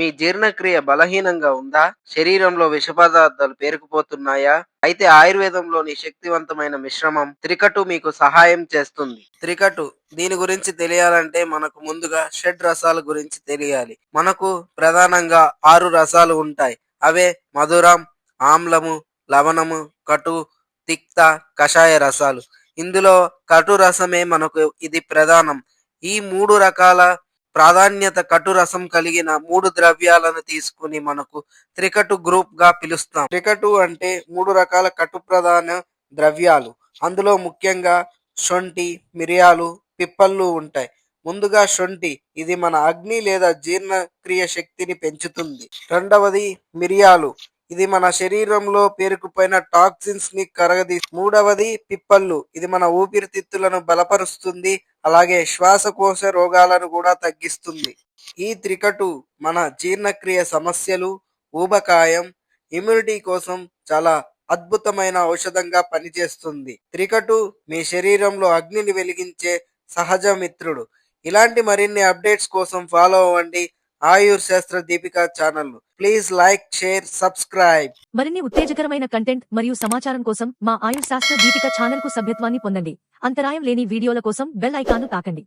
మీ జీర్ణక్రియ బలహీనంగా ఉందా? శరీరంలో విష పదార్థాలు పేరుకుపోతున్నాయా? అయితే ఆయుర్వేదంలోని శక్తివంతమైన మిశ్రమం త్రికటు మీకు సహాయం చేస్తుంది. త్రికటు దీని గురించి తెలియాలంటే మనకు ముందుగా షడ్ రసాల గురించి తెలియాలి. మనకు ప్రధానంగా ఆరు రసాలు ఉంటాయి. అవే మధురం ఆమ్లము లవణము కటు తిక్త కషాయ రసాలు. ఇందులో కటు రసమే మనకు ఇది ప్రధానం. ఈ మూడు రకాల ప్రాధాన్యత కటు రసం కలిగిన మూడు ద్రవ్యాలను తీసుకుని మనకు త్రికటు గ్రూప్గా పిలుస్తాం. త్రికటు అంటే మూడు రకాల కటు ప్రధాన ద్రవ్యాలు. అందులో ముఖ్యంగా శొంఠి మిరియాలు పిప్పళ్ళు ఉంటాయి. ముందుగా శొంఠి ఇది మన అగ్ని లేదా జీర్ణక్రియ శక్తిని పెంచుతుంది. రెండవది మిరియాలు ఇది మన శరీరంలో పేరుకుపోయిన టాక్సిన్స్ని కరగదీ మూడవది పిప్పళ్ళు ఇది మన ఊపిరితిత్తులను బలపరుస్తుంది అలాగే శ్వాసకోశ రోగాలను కూడా తగ్గిస్తుంది. ఈ త్రికటు మన జీర్ణక్రియ సమస్యలు ఊబకాయం ఇమ్యూనిటీ కోసం చాలా అద్భుతమైన ఔషధంగా పనిచేస్తుంది. త్రికటు మీ శరీరంలో అగ్నిని వెలిగించే సహజ మిత్రుడు. ఇలాంటి మరిన్ని అప్డేట్స్ కోసం ఫాలో అవ్వండి. Ayur Shastra Deepika channel please like share subscribe మరిన్ని ఉత్తేజకరమైన కంటెంట్ మరియు సమాచారం కోసం మా ఆయుర్ శాస్త్ర దీపిక ఛానల్కు సభ్యత్వాన్ని పొందండి. అంతరాయం లేని వీడియోల కోసం బెల్ ఐకాన్ను తాకండి.